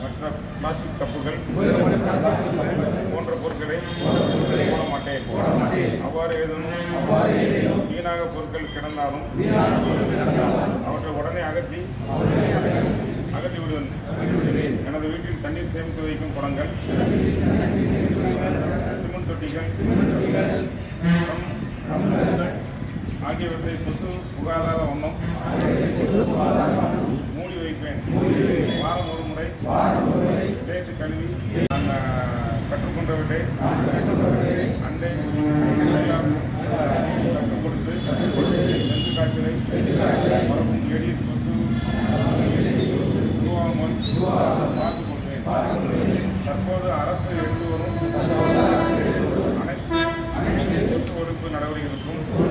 மற்ற பிளாஸ்டிக் கப்புகள் போன்ற பொருட்களை போட மாட்டேன் அவ்வாறு ஏதேனும் வீணாக பொருட்கள் கிடந்தாலும் அவற்றை உடனே அகற்றி அகற்றி விடுவேன். எனது வீட்டில் தண்ணீர் சேமித்து வைக்கும் குடங்கள் சிமெண்ட் தொட்டிகள் ஆகியவற்றை கொசு புகாதார வண்ணம் விளையாட்டு கல்வி நாங்கள் கற்றுக்கொண்டவர்களை அண்டை எல்லாம் கற்றுக் கொடுத்து நெஞ்சு காய்ச்சலை மரபும் எளிய உருவாமல் பார்த்து கொண்டேன் தற்போது அரசு எடுத்து வரும் அனைத்து அரசு ஒழிப்பு நடவடிக்கைகளுக்கும்